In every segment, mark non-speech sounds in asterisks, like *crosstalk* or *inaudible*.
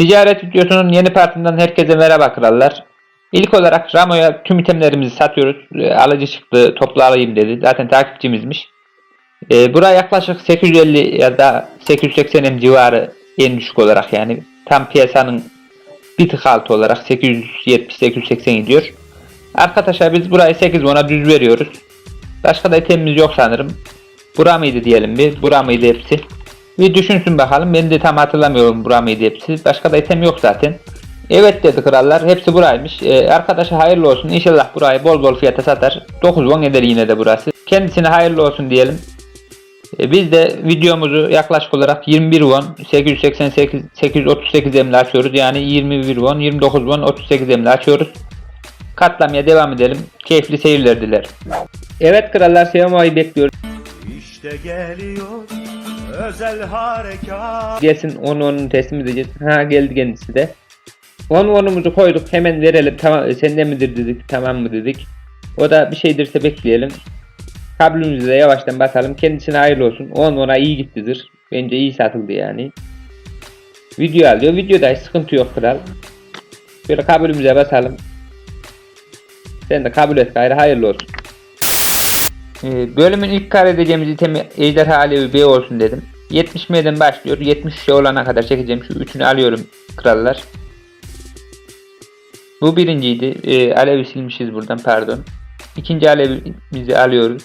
Ticaret videosunun yeni partinden herkese merhaba krallar. İlk olarak Ramo'ya tüm itemlerimizi satıyoruz. E, Alıcı çıktı toplu alayım dedi. Zaten takipçimizmiş. E, buraya yaklaşık 850 ya da 880 M civarı en düşük olarak yani. Tam piyasanın bir tık altı olarak 870-880 gidiyor. Arkadaşlar biz burayı 8 ona düz veriyoruz. Başka da itemimiz yok sanırım. Bura mıydı diyelim bir. Bura mıydı hepsi. Bir düşünsün bakalım. Ben de tam hatırlamıyorum bura hepsi. Başka da item yok zaten. Evet dedi krallar. Hepsi buraymış. Ee, arkadaşa hayırlı olsun. İnşallah burayı bol bol fiyata satar. 9 won eder yine de burası. Kendisine hayırlı olsun diyelim. Ee, biz de videomuzu yaklaşık olarak 21 won 888 838 emle açıyoruz. Yani 21 won 29 won 38 emle açıyoruz. Katlamaya devam edelim. Keyifli seyirler dilerim. Evet krallar Sevamayı bekliyoruz. İşte geliyor özel harekat. Gelsin onu onun teslim edeceğiz. Ha geldi kendisi de. Onu onumuzu koyduk hemen verelim. Tamam sende midir dedik. Tamam mı dedik. O da bir şeydirse bekleyelim. Kablumuzu da yavaştan basalım. Kendisine hayırlı olsun. On ona iyi gittidir. Bence iyi satıldı yani. Video alıyor. Videoda hiç sıkıntı yok kral. Şöyle kabulümüze basalım. Sen de kabul et gayrı hayırlı olsun. Ee, bölümün ilk kar edeceğimiz itemi Ejderha Alevi B olsun dedim. 70 M'den başlıyor. 73'e olana kadar çekeceğim. Şu üçünü alıyorum krallar. Bu birinciydi. Ee, Alevi silmişiz buradan pardon. İkinci alevimizi alıyoruz.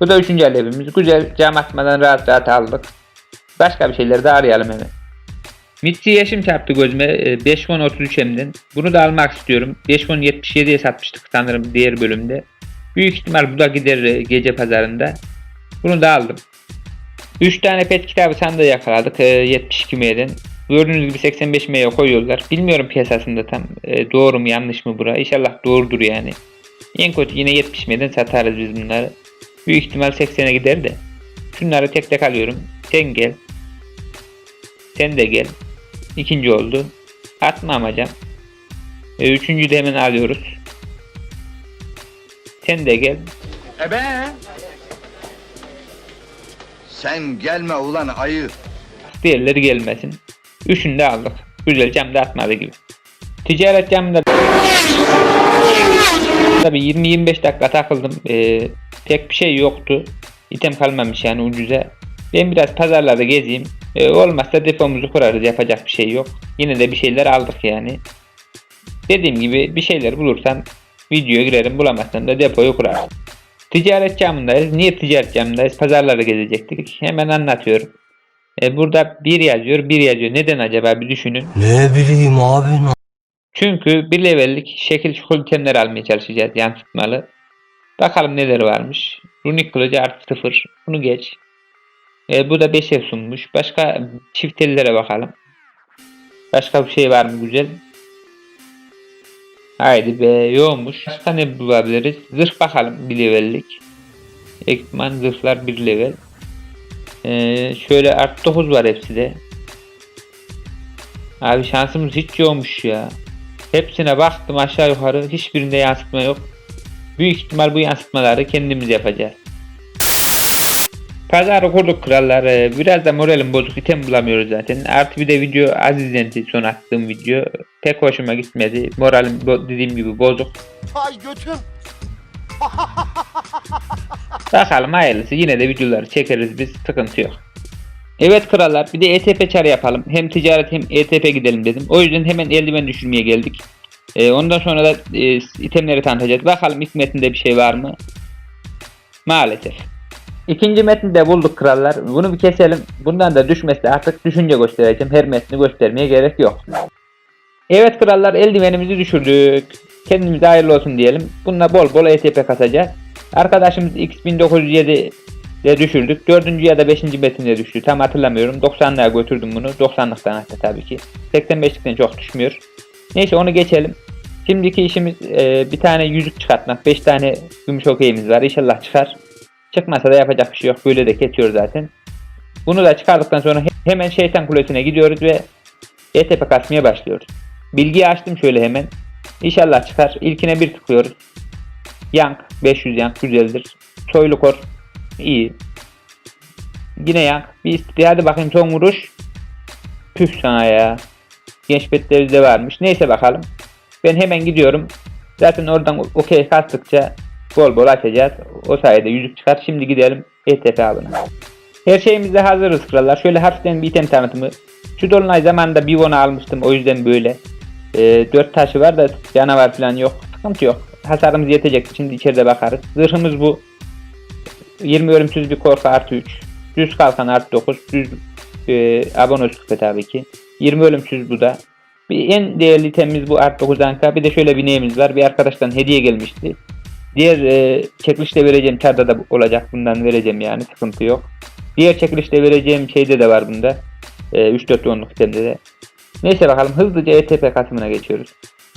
Bu da üçüncü alevimiz. Güzel cam atmadan rahat rahat aldık. Başka bir şeyler de arayalım hemen. Mitsi yaşım çarptı gözüme. Ee, 5 won 33 emden. Bunu da almak istiyorum. 5 won 77'ye satmıştık sanırım diğer bölümde. Büyük ihtimal bu da gider e, gece pazarında. Bunu da aldım. 3 tane pet kitabı sandığı yakaladık e, 72 M'den. Gördüğünüz gibi 85 M'ye koyuyorlar. Bilmiyorum piyasasında tam e, doğru mu yanlış mı bura. İnşallah doğrudur yani. En kötü yine 70 M'den satarız biz bunları. Büyük ihtimal 80'e gider de. Şunları tek tek alıyorum. Sen gel. Sen de gel. İkinci oldu. Atma amacam. E, üçüncü de hemen alıyoruz. Sen de gel. Ebe! Sen gelme ulan ayı. Diğerleri gelmesin. Üçünü de aldık. Güzel cam da atmadı gibi. Ticaret camında Tabi 20-25 dakika takıldım. Ee, pek bir şey yoktu. İtem kalmamış yani ucuza. Ben biraz pazarlarda gezeyim. Ee, olmazsa depomuzu kurarız. Yapacak bir şey yok. Yine de bir şeyler aldık yani. Dediğim gibi bir şeyler bulursam videoya girerim. Bulamazsam da depoyu kurarım. Ticaret camındayız. Niye ticaret camındayız? Pazarları gezecektik. Hemen anlatıyorum. E, burada bir yazıyor, bir yazıyor. Neden acaba bir düşünün. Ne bileyim abi ne Çünkü bir levellik şekil şukul itemler almaya çalışacağız yansıtmalı. Bakalım neler varmış. Runik kılıcı artı 0. Bunu geç. E, bu da 5 ev sunmuş. Başka çift ellere bakalım. Başka bir şey var mı güzel? Haydi be yoğunmuş. Başka ne bulabiliriz? Zırh bakalım bir levellik. Ekipman zırhlar bir level. Ee, şöyle artı 9 var hepsi de. Abi şansımız hiç yokmuş ya. Hepsine baktım aşağı yukarı hiçbirinde yansıtma yok. Büyük ihtimal bu yansıtmaları kendimiz yapacağız. Pazarı kurduk krallar. Biraz da moralim bozuk. item bulamıyoruz zaten. Artı bir de video az izlendi son attığım video. Pek hoşuma gitmedi. Moralim dediğim gibi bozuk. Ay götüm. *laughs* Bakalım hayırlısı. Yine de videoları çekeriz biz. Sıkıntı yok. Evet krallar bir de ETP çarı yapalım. Hem ticaret hem ETP gidelim dedim. O yüzden hemen eldiven düşürmeye geldik. Ee, ondan sonra da e, itemleri tanıtacağız. Bakalım ilk metninde bir şey var mı? Maalesef. İkinci metni de bulduk krallar. Bunu bir keselim. Bundan da düşmesi artık düşünce göstereceğim. Her metni göstermeye gerek yok. Evet krallar eldivenimizi düşürdük. Kendimize hayırlı olsun diyelim. Bununla bol bol ETP kasacağız. Arkadaşımız X1907 de düşürdük. Dördüncü ya da beşinci metinde düştü. Tam hatırlamıyorum. 90'lığa götürdüm bunu. 90'lıktan hatta tabii ki. 85'likten çok düşmüyor. Neyse onu geçelim. Şimdiki işimiz e, bir tane yüzük çıkartmak. 5 tane gümüş okeyimiz var. İnşallah çıkar. Çıkmasa da yapacak bir şey yok. Böyle de kesiyor zaten. Bunu da çıkardıktan sonra he- hemen şeytan kulesine gidiyoruz ve ETP kasmaya başlıyoruz. Bilgiyi açtım şöyle hemen. İnşallah çıkar. İlkine bir tıklıyoruz. Yank 500 yank güzeldir. Soylu kor iyi. Yine yank. Bir isti hadi bakayım son vuruş. Püf sana ya. Genç betleri de varmış. Neyse bakalım. Ben hemen gidiyorum. Zaten oradan okey kastıkça bol bol açacağız. O sayede yüzük çıkar. Şimdi gidelim ETP avına. Her şeyimizde hazırız krallar. Şöyle hafiften bir item tanıtımı. Şu dolunay zamanında bir won almıştım. O yüzden böyle. Ee, 4 taşı var da canavar falan yok. Sıkıntı yok. Hasarımız yetecek. Şimdi içeride bakarız. Zırhımız bu. 20 ölümsüz bir korku artı 3. Düz kalkan artı 9. Düz e, abonos küpe tabii ki. 20 ölümsüz bu da. Bir en değerli itemimiz bu artı 9 anka. Bir de şöyle bir neyimiz var. Bir arkadaştan hediye gelmişti. Diğer e, çekilişte vereceğim çarda da olacak. Bundan vereceğim yani sıkıntı yok. Diğer çekilişte vereceğim şeyde de var bunda. E, 3-4 onluk itemde de. Neyse bakalım hızlıca ETP kasımına geçiyoruz.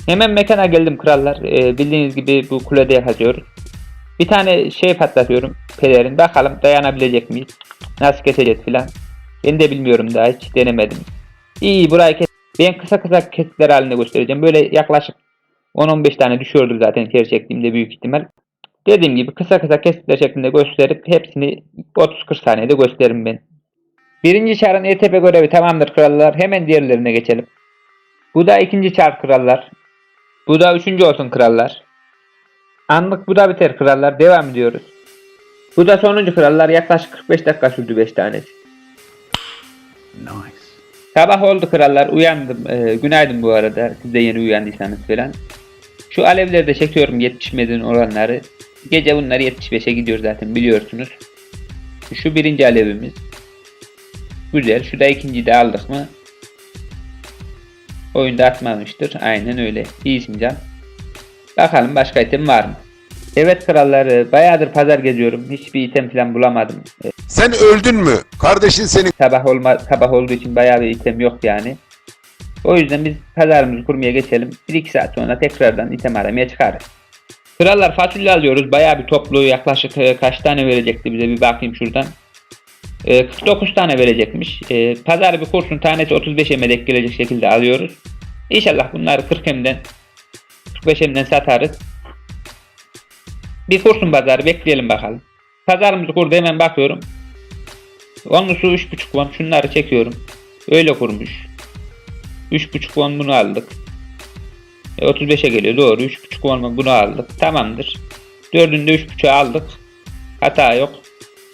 Hemen mekana geldim krallar. E, bildiğiniz gibi bu kulede yakacıyoruz. Bir tane şey patlatıyorum. Pelerin. Bakalım dayanabilecek miyiz? Nasıl keseceğiz filan. Ben de bilmiyorum daha hiç denemedim. İyi burayı kes. Ben kısa kısa kesitler halinde göstereceğim. Böyle yaklaşık 10-15 tane düşüyordur zaten içeri çektiğimde büyük ihtimal. Dediğim gibi kısa kısa kesitler şeklinde gösterip hepsini 30-40 saniyede gösteririm ben. Birinci çarın ETP görevi tamamdır krallar. Hemen diğerlerine geçelim. Bu da ikinci çar krallar. Bu da üçüncü olsun krallar. Anlık bu da biter krallar. Devam ediyoruz. Bu da sonuncu krallar. Yaklaşık 45 dakika sürdü 5 tanesi. Nice. Sabah oldu krallar. Uyandım. Ee, günaydın bu arada. Siz de yeni uyandıysanız falan. Şu alevleri de çekiyorum 70 medin olanları. Gece bunları 75'e gidiyor zaten biliyorsunuz. Şu birinci alevimiz. Güzel. Şu da ikinciyi de aldık mı? Oyunda atmamıştır. Aynen öyle. İyisin can. Bakalım başka item var mı? Evet kralları bayağıdır pazar geziyorum. Hiçbir item falan bulamadım. Sen öldün mü? Kardeşin seni sabah olma sabah olduğu için bayağı bir item yok yani. O yüzden biz pazarımızı kurmaya geçelim. 1-2 saat sonra tekrardan item aramaya çıkarız. Krallar fasulye alıyoruz. Bayağı bir toplu yaklaşık e, kaç tane verecekti bize bir bakayım şuradan. E, 49 tane verecekmiş. E, pazar bir kursun tanesi 35 eme denk gelecek şekilde alıyoruz. İnşallah bunları 40 emden 45 emden satarız. Bir kursun pazarı bekleyelim bakalım. Pazarımızı kurdu hemen bakıyorum. Onlusu 3.5 won. Şunları çekiyorum. Öyle kurmuş. 3.5 won bunu aldık. E, 35'e geliyor doğru. 3.5 won bunu aldık. Tamamdır. Dördünde 3.5'a aldık. Hata yok.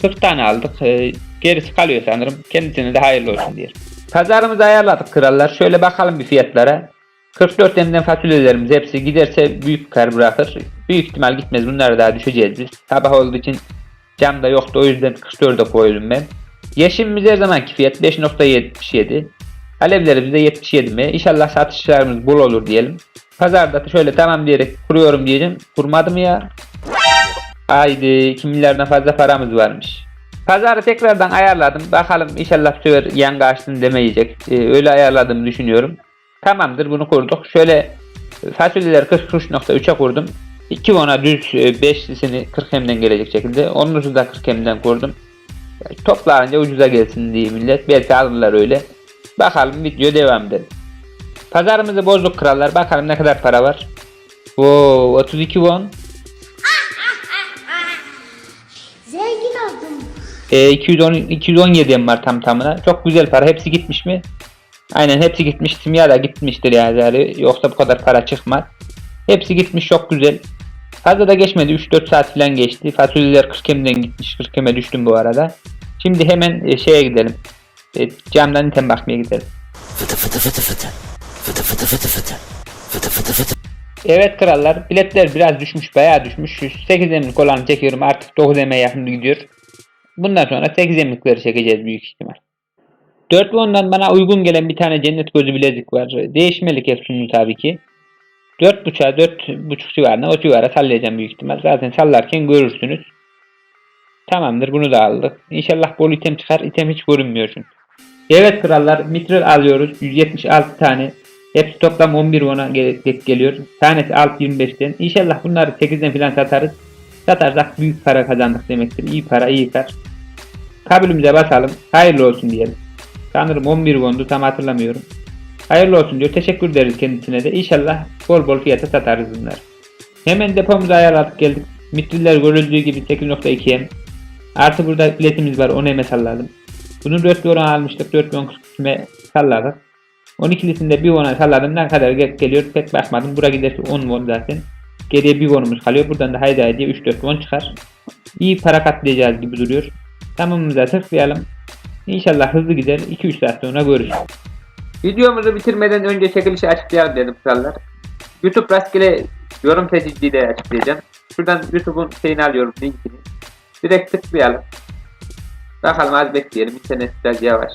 40 tane aldık. E, gerisi kalıyor sanırım. Kendisine de hayırlı olsun diyelim. Pazarımızı ayarladık krallar. Şöyle bakalım bir fiyatlara. 44 emden fasulyelerimiz hepsi giderse büyük kar bırakır. Büyük ihtimal gitmez. Bunları daha düşeceğiz biz. Sabah olduğu için cam da yoktu. O yüzden 44'e koydum ben. Yeşimimiz her zamanki fiyat 5.77. Alevlerimiz de 77 mi? İnşallah satışlarımız bol olur diyelim. Pazarda da şöyle tamam diyerek kuruyorum diyeceğim. Kurmadım ya. Haydi 2 milyardan fazla paramız varmış. Pazarı tekrardan ayarladım. Bakalım inşallah bu sefer yanga açtın demeyecek. Ee, öyle ayarladığımı düşünüyorum. Tamamdır bunu kurduk. Şöyle e, fasulyeleri 43.3'e kurdum. 2 ona düz 5'lisini 40 hemden gelecek şekilde. Onun da 40 hemden kurdum. Toplanınca ucuza gelsin diye millet. Belki alırlar öyle. Bakalım video devam edelim. Pazarımızı bozduk krallar. Bakalım ne kadar para var. Oo 32 won. Zengin oldum. E, 210 217 em var tam tamına. Çok güzel para. Hepsi gitmiş mi? Aynen hepsi gitmiş. Simya da gitmiştir yani. yani. Yoksa bu kadar para çıkmaz. Hepsi gitmiş çok güzel. Fazla da geçmedi. 3-4 saat falan geçti. Fasulyeler 40 emden gitmiş. 40 eme düştüm bu arada. Şimdi hemen e, şeye gidelim. E, camdan item bakmaya gidelim. Fıtı fıtı fıtı fıtı. Fıtı fıtı fıtı fıtı. Fıtı fıtı fıtı. Evet krallar biletler biraz düşmüş bayağı düşmüş. Şu 8 emlik olanı çekiyorum artık 9 eme yakın gidiyor. Bundan sonra 8 emlikleri çekeceğiz büyük ihtimal. 4 won'dan bana uygun gelen bir tane cennet gözü bilezik var. Değişmelik efsunlu tabii ki. 4.5'a 4.5 civarına o civara sallayacağım büyük ihtimal. Zaten sallarken görürsünüz. Tamamdır bunu da aldık. İnşallah bol item çıkar. İtem hiç görünmüyor çünkü. Evet krallar mitral alıyoruz. 176 tane. Hepsi toplam 11 won'a gel- gel- geliyor. Tanesi 6.25'ten. İnşallah bunları 8'den falan satarız. Satarsak büyük para kazandık demektir. İyi para iyi kar. Kabulümüze basalım. Hayırlı olsun diyelim. Sanırım 11 won'du tam hatırlamıyorum. Hayırlı olsun diyor. Teşekkür ederiz kendisine de. İnşallah bol bol fiyata satarız bunları. Hemen depomuzu ayarladık geldik. Mitriller görüldüğü gibi 8.2 M. Artı burada biletimiz var. 10 M'e salladım. Bunu 4 euro almıştık. 4 euro kısme salladık. 12'lisinde bir won'a salladım. Ne kadar gel- geliyor pek bakmadım. Bura giderse 10 won zaten. Geriye bir won'umuz kalıyor. Buradan da haydi haydi 3-4 won çıkar. İyi para katlayacağız gibi duruyor. Tamamımıza tıklayalım. İnşallah hızlı gider. 2-3 saat sonra görüşürüz. Videomuzu bitirmeden önce çekilişi açıklayalım dedim krallar. YouTube rastgele yorum seçiciliği de açıklayacağım. Şuradan YouTube'un şeyini alıyorum linkini. Direkt tıklayalım. Bakalım az bekleyelim. İnternet biraz yavaş.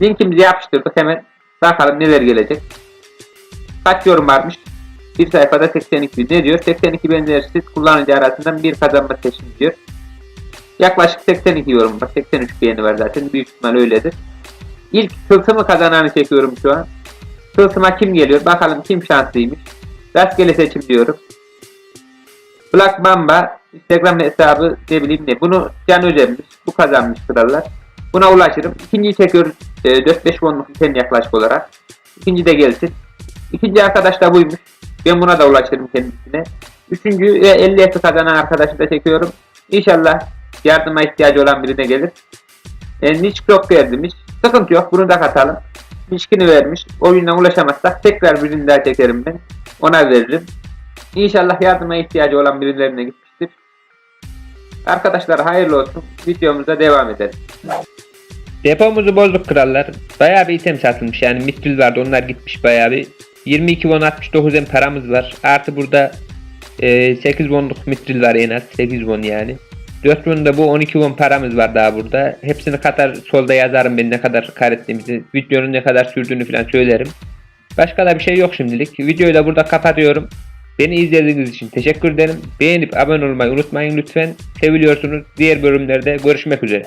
Linkimizi yapıştırdık hemen. Bakalım neler gelecek. Kaç yorum varmış? Bir sayfada 82 ne diyor? 82 benzersiz kullanıcı arasından bir kazanma seçin diyor. Yaklaşık 82 yorum var. 83 beğeni var zaten. Büyük ihtimal öyledir. İlk tılsımı kazananı çekiyorum şu an. Tılsıma kim geliyor? Bakalım kim şanslıymış. Rastgele seçim diyorum. Black Mamba Instagram hesabı ne bileyim ne. Bunu Can Özenmiş. Bu kazanmış krallar. Buna ulaşırım. İkinciyi çekiyoruz. E, 4-5 wonluk item yaklaşık olarak. İkinci de gelsin. İkinci arkadaş da buymuş. Ben buna da ulaşırım kendisine. Üçüncü ve 50 F'i kazanan arkadaşı da çekiyorum. İnşallah yardıma ihtiyacı olan birine gelir. E, Niche Clock verdimiş. Sıkıntı yok. Bunu da katalım. Niçkini vermiş. Oyundan ulaşamazsak tekrar birini daha çekerim ben. Ona veririm. İnşallah yardıma ihtiyacı olan birilerine gitmiştir. Arkadaşlar hayırlı olsun. Videomuza devam edelim. Depomuzu bozduk krallar. Bayağı bir item satılmış yani mitril vardı onlar gitmiş bayağı bir. 22 won 69 em paramız var. Artı burada e, 8 wonluk mitril var en az 8 won yani. 4 won da bu 12 won paramız var daha burada. Hepsini katar solda yazarım ben ne kadar kar ettiğimizi. Videonun ne kadar sürdüğünü falan söylerim. Başka da bir şey yok şimdilik. Videoyu da burada kapatıyorum. Beni izlediğiniz için teşekkür ederim. Beğenip abone olmayı unutmayın lütfen. Seviliyorsunuz. Diğer bölümlerde görüşmek üzere.